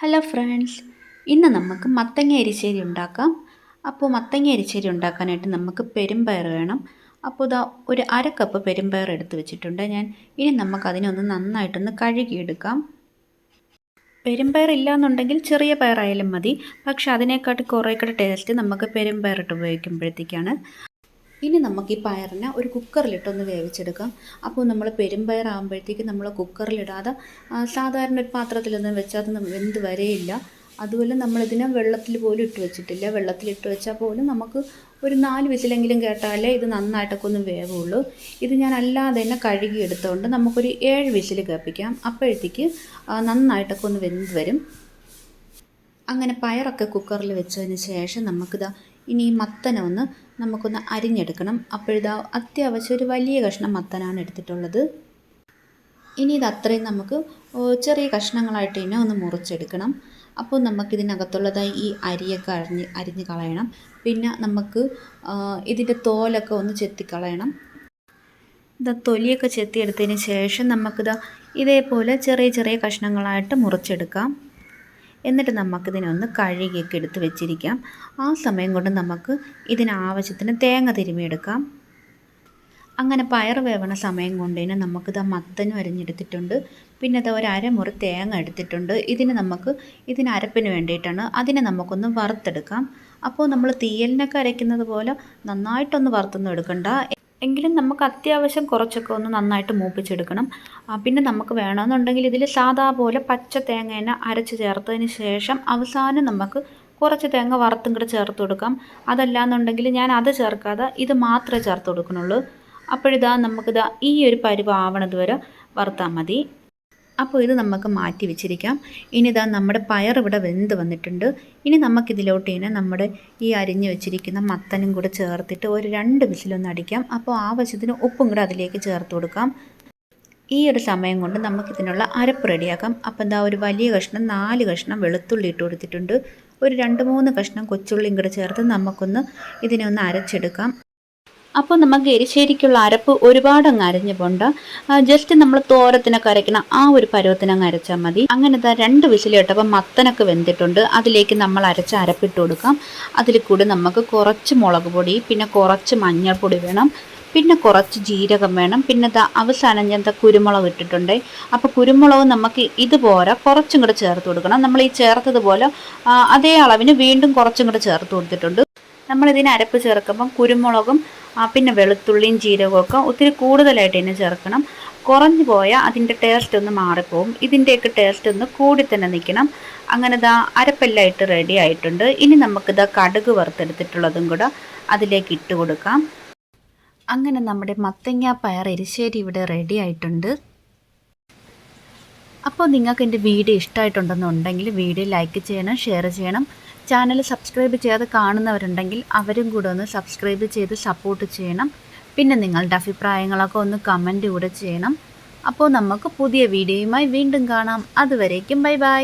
Hello friends ഇന്ന് നമുക്ക് മത്തങ്ങ എരിശ്ശേരി ഉണ്ടാക്കാം. അപ്പോൾ മത്തങ്ങ എരിശ്ശേരി ഉണ്ടാക്കാനായിട്ട് നമുക്ക് പെരുമ്പയർ വേണം. അപ്പോൾ ഇതാ ഒരു അര കപ്പ് പെരുമ്പയർ എടുത്ത് വെച്ചിട്ടുണ്ട്. ഞാൻ ഇനി നമുക്ക് അതിനൊന്ന് നന്നായിട്ടൊന്ന് കഴുകിയെടുക്കാം. പെരുമ്പയർ ഇല്ലയെന്നുണ്ടെങ്കിൽ ചെറിയ പയറായാലും മതി. പക്ഷെ അതിനേക്കാട്ട് കുറേക്കൂടെ ടേസ്റ്റ് നമുക്ക് പെരുമ്പയറിട്ട് ഉപയോഗിക്കുമ്പോഴത്തേക്കാണ്. ഇനി നമുക്ക് ഈ പയറിനെ ഒരു കുക്കറിലിട്ടൊന്ന് വേവിച്ചെടുക്കാം. അപ്പോൾ നമ്മൾ പെരുമ്പയർ ആകുമ്പോഴത്തേക്ക് നമ്മൾ കുക്കറിലിടാതെ സാധാരണ ഒരു പാത്രത്തിലൊന്നും വെച്ചാൽ അത് വെന്ത് വരെയില്ല. അതുപോലെ നമ്മളിതിനെ വെള്ളത്തിൽ പോലും ഇട്ട് വെച്ചിട്ടില്ല. വെള്ളത്തിലിട്ട് വെച്ചാൽ പോലും നമുക്ക് ഒരു നാല് വിസിലെങ്കിലും കേട്ടാലേ ഇത് നന്നായിട്ടൊക്കെ ഒന്ന് വേവുള്ളൂ. ഇത് ഞാൻ അല്ലാതെ തന്നെ കഴുകി എടുത്തുകൊണ്ട് നമുക്കൊരു ഏഴ് വിസിൽ കേൾപ്പിക്കാം. അപ്പോഴത്തേക്ക് നന്നായിട്ടൊക്കെ ഒന്ന് വെന്ത് വരും. അങ്ങനെ പയറൊക്കെ കുക്കറിൽ വെച്ചതിന് ശേഷം നമുക്കിതാ ഇനി ഈ മത്തനെ ഒന്ന് നമുക്കൊന്ന് അരിഞ്ഞെടുക്കണം. അപ്പോഴിതാ അത്യാവശ്യം ഒരു വലിയ കഷ്ണം മത്തനാണ് എടുത്തിട്ടുള്ളത്. ഇനി ഇത് അത്രയും നമുക്ക് ചെറിയ കഷ്ണങ്ങളായിട്ട് തന്നെ ഒന്ന് മുറിച്ചെടുക്കണം. അപ്പോൾ നമുക്കിതിനകത്തുള്ളതായി ഈ അരിയൊക്കെ അരിഞ്ഞ് അരിഞ്ഞ് കളയണം. പിന്നെ നമുക്ക് ഇതിന്റെ തോലൊക്കെ ഒന്ന് ചെത്തിക്കളയണം. ഇതാ തൊലിയൊക്കെ ചെത്തിയെടുത്തതിന് ശേഷം നമുക്കിതാ ഇതേപോലെ ചെറിയ ചെറിയ കഷ്ണങ്ങളായിട്ട് മുറിച്ചെടുക്കാം. എന്നിട്ട് നമുക്കിതിനൊന്ന് കഴുകിയൊക്കെ എടുത്ത് വെച്ചിരിക്കാം. ആ സമയം കൊണ്ട് നമുക്ക് ഇതിനാവശ്യത്തിന് തേങ്ങ തിരുമിയെടുക്കാം. അങ്ങനെ പയർ വേവണ സമയം കൊണ്ട് തന്നെ നമുക്കിത് മത്തനും അരിഞ്ഞെടുത്തിട്ടുണ്ട് പിന്നെ ഇത് ഒരു അരമുറി തേങ്ങ എടുത്തിട്ടുണ്ട്. ഇതിന് നമുക്ക് ഇതിന് അരപ്പിന് വേണ്ടിയിട്ടാണ് അതിനെ നമുക്കൊന്ന് വറുത്തെടുക്കാം. അപ്പോൾ നമ്മൾ തീയലിനൊക്കെ അരയ്ക്കുന്നത് പോലെ നന്നായിട്ടൊന്ന് വറുത്തൊന്നും എടുക്കണ്ട. എങ്കിലും നമുക്ക് അത്യാവശ്യം കുറച്ചൊക്കെ ഒന്ന് നന്നായിട്ട് മൂപ്പിച്ചെടുക്കണം. പിന്നെ നമുക്ക് വേണമെന്നുണ്ടെങ്കിൽ ഇതിൽ സാധാ പോലെ പച്ച തേങ്ങേനെ അരച്ച് ചേർത്തതിന് ശേഷം അവസാനം നമുക്ക് കുറച്ച് തേങ്ങ വറുത്തും കൂടെ ചേർത്ത് കൊടുക്കാം. അതല്ലാന്നുണ്ടെങ്കിൽ ഞാൻ അത് ചേർക്കാതെ ഇത് മാത്രമേ ചേർത്ത് കൊടുക്കണുള്ളൂ അപ്പോഴിതാ നമുക്കിതാ ഈ ഒരു പരുവ ആവണത് വരെ വറുത്താൽ മതി. അപ്പോൾ ഇത് നമുക്ക് മാറ്റി വെച്ചിരിക്കാം. ഇനി ഇതാ നമ്മുടെ പയർ ഇവിടെ വെന്ത് വന്നിട്ടുണ്ട്. ഇനി നമുക്കിതിലോട്ട് ഇങ്ങനെ നമ്മുടെ ഈ അരിഞ്ഞ് വെച്ചിരിക്കുന്ന മത്തനും കൂടെ ചേർത്തിട്ട് ഒരു രണ്ട് വിസിലൊന്ന് അടിക്കാം. അപ്പോൾ ആവശ്യത്തിന് ഉപ്പും കൂടെ അതിലേക്ക് ചേർത്ത് കൊടുക്കാം. ഈ ഒരു സമയം കൊണ്ട് നമുക്കിതിനുള്ള അരപ്പ് റെഡിയാക്കാം. അപ്പോൾ എന്താ ഒരു വലിയ കഷ്ണം നാല് കഷ്ണം വെളുത്തുള്ളി ഇട്ട് കൊടുത്തിട്ടുണ്ട്. ഒരു രണ്ട് മൂന്ന് കഷ്ണം കൊച്ചുള്ളിയും കൂടെ ചേർത്ത് നമുക്കൊന്ന് ഇതിനെ ഒന്ന് അരച്ചെടുക്കാം. അപ്പോൾ നമുക്ക് എരിശ്ശേരിക്കുള്ള അരപ്പ് ഒരുപാട് അങ്ങ് അരഞ്ഞു ജസ്റ്റ് നമ്മൾ തോരത്തിനൊക്കെ അരയ്ക്കണം ആ ഒരു പരുവത്തിനങ്ങ് അരച്ചാൽ മതി. അങ്ങനെ ഇതാ രണ്ട് വിസിലിട്ടപ്പോൾ മത്തനൊക്കെ വെന്തിട്ടുണ്ട്. അതിലേക്ക് നമ്മൾ അരച്ച അരപ്പിട്ട് കൊടുക്കാം. അതിൽ കൂടി നമുക്ക് കുറച്ച് മുളക് പൊടി പിന്നെ കുറച്ച് മഞ്ഞൾപ്പൊടി വേണം പിന്നെ കുറച്ച് ജീരകം വേണം പിന്നെ ദാ അവസാനം ഞാൻ ദാ കുരുമുളക് ഇട്ടിട്ടുണ്ട്. അപ്പോൾ കുരുമുളക് നമുക്ക് ഇതുപോലെ കുറച്ചും കൂടെ ചേർത്ത് കൊടുക്കണം. നമ്മൾ ഈ ചേർത്തതുപോലെ അതേ അളവിന് വീണ്ടും കുറച്ചും കൂടെ ചേർത്ത് കൊടുത്തിട്ടുണ്ട്. നമ്മൾ ഇതിന് അരപ്പ് ചേർക്കുമ്പം കുരുമുളകും പിന്നെ വെളുത്തുള്ളിയും ജീരകവും ഒക്കെ ഒത്തിരി കൂടുതലായിട്ട് തന്നെ ചേർക്കണം. കുറഞ്ഞു പോയാൽ അതിന്റെ ടേസ്റ്റ് ഒന്ന് മാറിപ്പോവും. ഇതിന്റെയൊക്കെ ടേസ്റ്റ് ഒന്ന് കൂടി തന്നെ നിൽക്കണം. അങ്ങനെ ഇതാ അരപ്പെല്ലാം ഇട്ട് റെഡി ആയിട്ടുണ്ട്. ഇനി നമുക്കിതാ കടുക് വറുത്തെടുത്തിട്ടുള്ളതും കൂടെ അതിലേക്ക് ഇട്ട് കൊടുക്കാം. അങ്ങനെ നമ്മുടെ മത്തങ്ങ പയർ എരിശ്ശേരി ഇവിടെ റെഡി ആയിട്ടുണ്ട്. അപ്പോൾ നിങ്ങൾക്ക് എന്റെ വീഡിയോ ഇഷ്ടമായിട്ടുണ്ടെന്നുണ്ടെങ്കിൽ വീഡിയോ ലൈക്ക് ചെയ്യണം ഷെയർ ചെയ്യണം. ചാനൽ സബ്സ്ക്രൈബ് ചെയ്യാതെ കാണുന്നവരുണ്ടെങ്കിൽ അവരും കൂടെ ഒന്ന് സബ്സ്ക്രൈബ് ചെയ്ത് സപ്പോർട്ട് ചെയ്യണം. പിന്നെ നിങ്ങളുടെ അഭിപ്രായങ്ങളൊക്കെ ഒന്ന് കമന്റ് കൂടെ ചെയ്യണം. അപ്പോൾ നമുക്ക് പുതിയ വീഡിയോയുമായി വീണ്ടും കാണാം. അതുവരേക്കും ബൈ ബൈ.